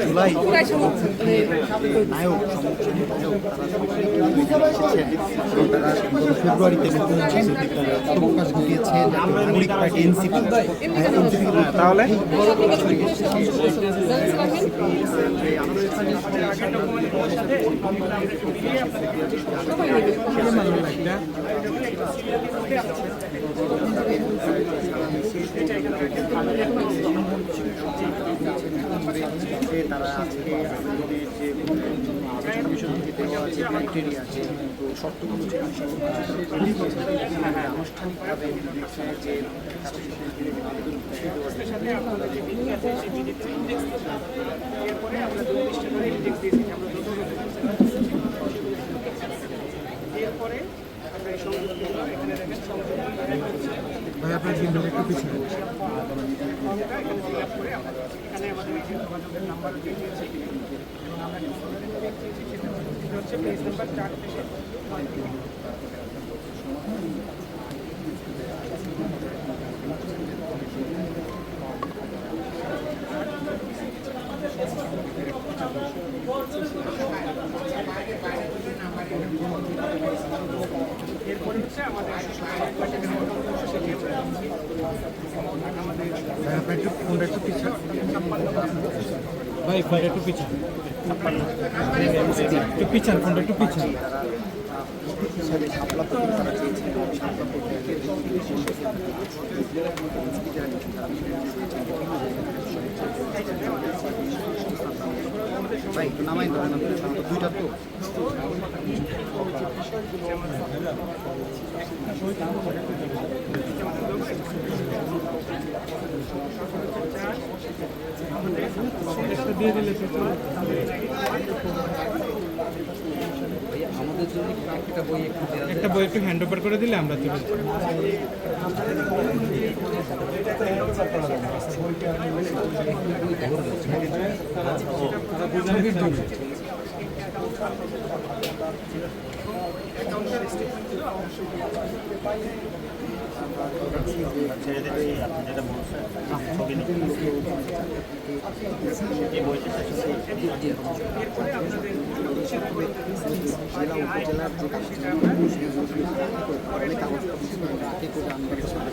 জুলাই নায়ক ফেব্রুয়ারিতে প্রকাশ ঘটিয়েছে নাগরিক পার্টি এনসিপি। এনসিপি তাহলে? যে আন্দোলনের যে কমিশনকে দেওয়া আছে ক্রাইটেরিয়া আছে, তো শর্তগুলো যে আনুষ্ঠানিকভাবে যে আপনার দিনটা একটু ভাই আপনার একটু ফোনটা একটু পিছিয়ে ভাই ফোনটা একটু পিছান। একটু পিছান, ফোনটা একটু পিছান। হিসাবে প্রতীকের ভাই, একটু নামাই ধরেন দুইটা তো। একটা বই একটু হ্যান্ড ওভার করে দিলে আমরা তুলে দিই। জেলা উপজেলার যে অনেক কাগজপত্র আগে করে আমরা নিবন্ধন থেকে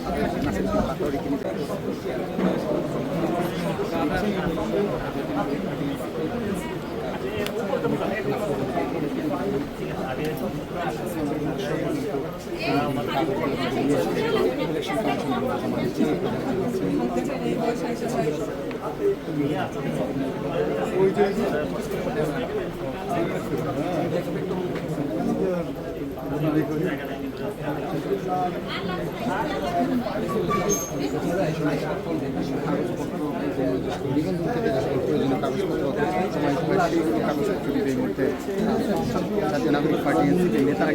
যে সকল প্রয়োজনীয় কাগজপত্র কাগজপত্র এই মুহূর্তে জাতীয় নাগরিক পার্টি নেতারা